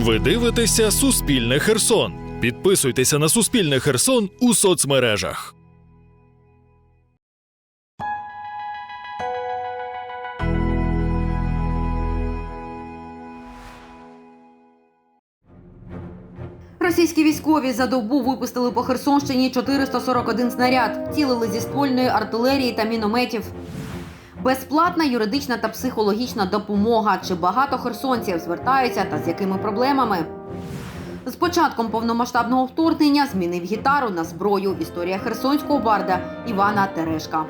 Ви дивитеся Суспільне Херсон. Підписуйтеся на Суспільне Херсон у соцмережах. Російські військові за добу випустили по Херсонщині 441 снаряд, цілили зі ствольної артилерії та мінометів. Безплатна юридична та психологічна допомога. Чи багато херсонців звертаються та з якими проблемами? З початком повномасштабного вторгнення змінив гітару на зброю. Історія херсонського барда Івана Терешка.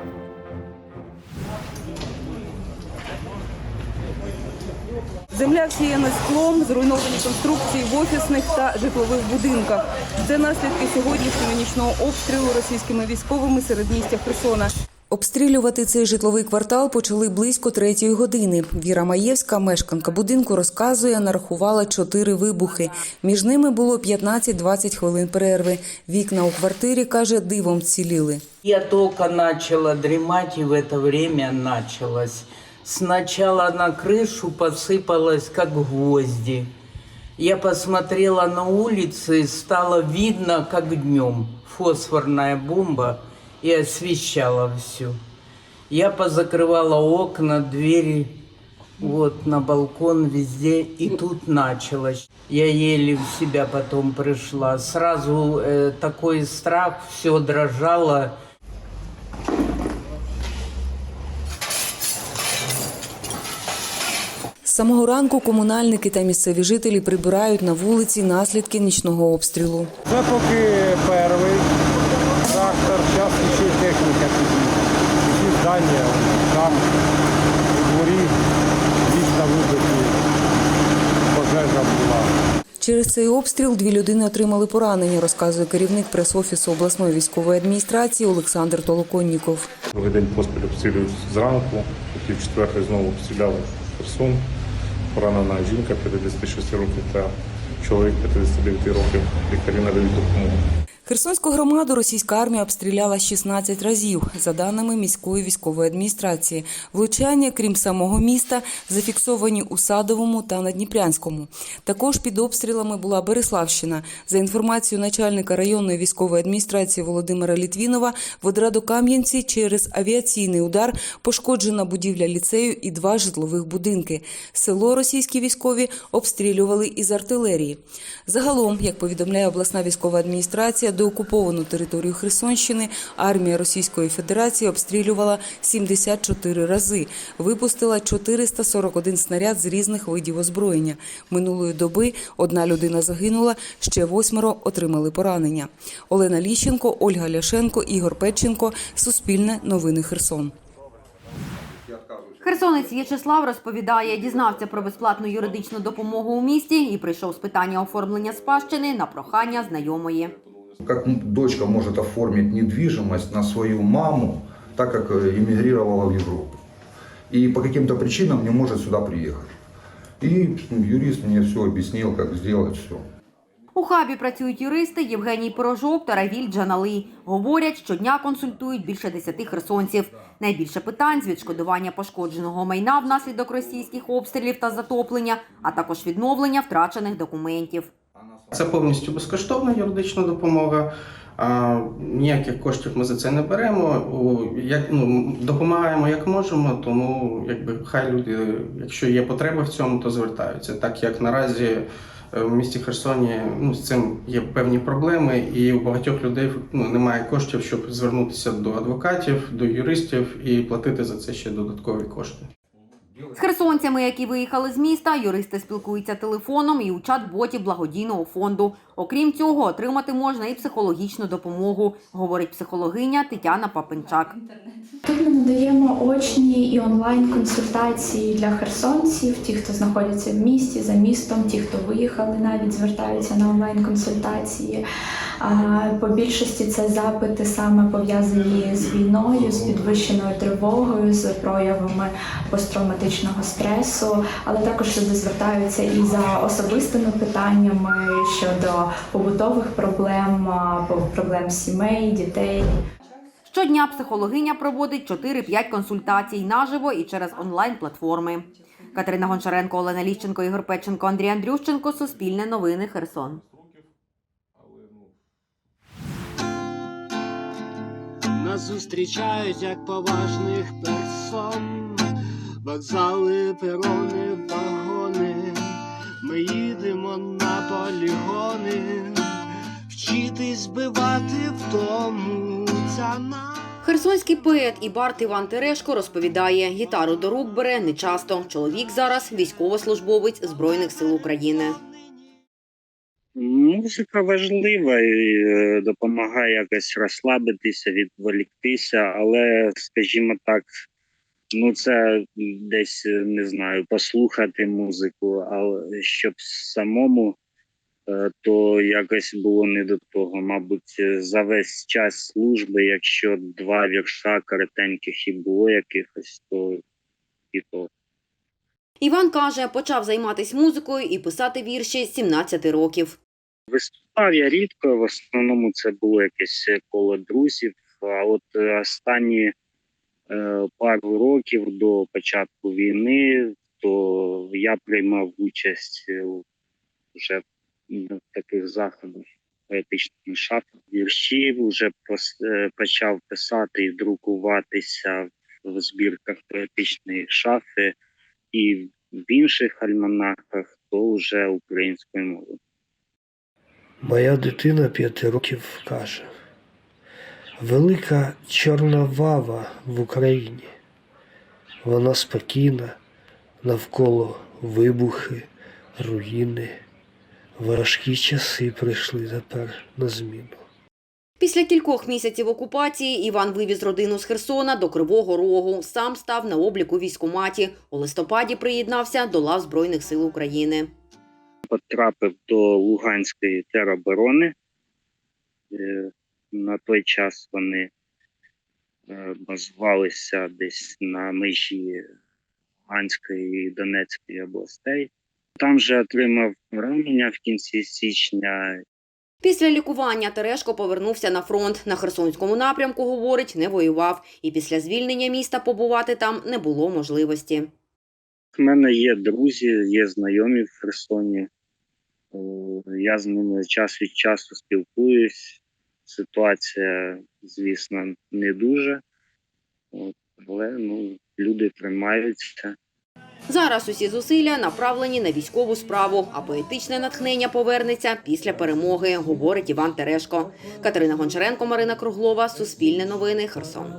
Земля всіяна склом, зруйновані конструкції в офісних та житлових будинках. Це наслідки сьогоднішнього нічного обстрілу російськими військовими серед містя Херсона. Обстрілювати цей житловий квартал почали близько третьої години. Віра Маєвська, мешканка будинку, розказує, нарахувала чотири вибухи. Між ними було 15-20 хвилин перерви. Вікна у квартирі, каже, дивом ціліли. Я только начала дремать, и в это время началось. Сначала на крышу посыпалось, как гвозди. Я посмотрела на улицы, стало видно, как днем. Фосфорная бомба и освещала всю. Я позакрывала окна, двери, вот на балкон везде, и тут началось. Я еле в себя потом пришла. Сразу э, такой страх, все дрожало. З самого ранку комунальники та місцеві жителі прибирають на вулиці наслідки нічного обстрілу. Це поки перший трактор, зараз ще й техніка підійде. Всі здання, там у дворі, вікна вибиті, пожежа була. Через цей обстріл дві людини отримали поранення, розказує керівник прес-офісу обласної військової адміністрації Олександр Толоконніков. Другий день поспіль обстрілюють зранку, Потім четвертої знову обстріляли Херсон. Поранена жінка 56 років та чоловік 59 років. Лікарі надають допомогу. Херсонську громаду російська армія обстріляла 16 разів, за даними міської військової адміністрації. Влучання, крім самого міста, зафіксовані у Садовому та Надніпрянському. Також під обстрілами була Береславщина. За інформацією начальника районної військової адміністрації Володимира Літвінова, в Одрадокам'янці через авіаційний удар пошкоджена будівля ліцею і два житлових будинки. Село російські військові обстрілювали із артилерії. Загалом, як повідомляє обласна військова адміністрація, деокуповану територію Херсонщини армія Російської Федерації обстрілювала 74 рази, випустила 441 снаряд з різних видів озброєння. Минулої доби одна людина загинула, ще восьмеро отримали поранення. Олена Ліщенко, Ольга Ляшенко, Ігор Петченко. Суспільне новини Херсон. Херсонець В'ячеслав розповідає, дізнався про безплатну юридичну допомогу у місті і прийшов з питання оформлення спадщини на прохання знайомої. Как м- дочка может оформить недвижимость на свою маму, так как э, эмигрировала в Европу. И по каким-то причинам не может сюда приехать. И юрист мне все объяснил, как сделать все. У хабі працюють юристи Євгеній Порожок та Равіль Джанали. Говорять, щодня консультують більше десяти херсонців. Найбільше питань з відшкодування пошкодженого майна внаслідок російських обстрілів та затоплення, а також відновлення втрачених документів. Це повністю безкоштовна юридична допомога. А, ніяких коштів ми за це не беремо. Як, ну, допомагаємо як можемо, тому якби хай люди, якщо є потреба в цьому, то звертаються. Так як наразі е, в місті Херсоні ну, з цим є певні проблеми, і у багатьох людей ну, немає коштів, щоб звернутися до адвокатів, до юристів і платити за це ще додаткові кошти. З херсонцями, які виїхали з міста, юристи спілкуються телефоном і у чат-боті благодійного фонду. Окрім цього, отримати можна і психологічну допомогу, говорить психологиня Тетяна Папенчак. Тут ми надаємо очні і онлайн консультації для херсонців, ті, хто знаходяться в місті, за містом, ті, хто виїхали, навіть звертаються на онлайн консультації. По більшості це запити саме пов'язані з війною, з підвищеною тривогою, з проявами посттравматичного стресу, але також люди звертаються і за особистими питаннями щодо побутових проблем, проблем сімей, дітей. Щодня психологиня проводить 4-5 консультацій наживо і через онлайн-платформи. Катерина Гончаренко, Олена Ліщенко, Ігор Печенко, Андрій Андрющенко. Суспільне новини. Херсон. Нас зустрічають як поважних персон, вокзали, перони, вагони. Ми їдемо на полігони, вчитись збивати в тому ця на. Херсонський поет і бард Іван Терешко розповідає, гітару до рук бере нечасто. Чоловік зараз військовослужбовець Збройних сил України. Музика важлива і е, допомагає якось розслабитися, відволіктися, але, скажімо так, ну це десь е, не знаю, послухати музику, але щоб самому, е, то якось було не до того. Мабуть, за весь час служби, якщо два вірша коротеньких і було якихось, то і то. Іван каже, почав займатися музикою і писати вірші з 17 років. Виступав я рідко, в основному це було якесь коло друзів. А от е, останні е, пару років до початку війни, то я приймав участь е, вже в таких заходах поетичних шафах. Вірші вже е, почав писати і друкуватися в збірках поетичної шафи і в інших альманахах, то вже українською мовою. Моя дитина п'яти років каже: Велика чорна вава в Україні. Вона спокійна, навколо вибухи, руїни. Важкі часи прийшли тепер на зміну. Після кількох місяців окупації Іван вивіз родину з Херсона до Кривого Рогу. Сам став на обліку військкоматі. У листопаді приєднався до лав Збройних сил України. потрапив до Луганської тероборони. Е, На той час вони е, базувалися десь на межі Луганської і Донецької областей. Там же отримав ранення в кінці січня. Після лікування Терешко повернувся на фронт. На Херсонському напрямку, говорить, не воював. І після звільнення міста побувати там не було можливості. У мене є друзі, є знайомі в Херсоні. Я з ними час від часу спілкуюсь. Ситуація, звісно, не дуже. Але ну, люди тримаються. Зараз усі зусилля направлені на військову справу, а поетичне натхнення повернеться після перемоги, говорить Іван Терешко. Катерина Гончаренко, Марина Круглова, Суспільне новини, Херсон.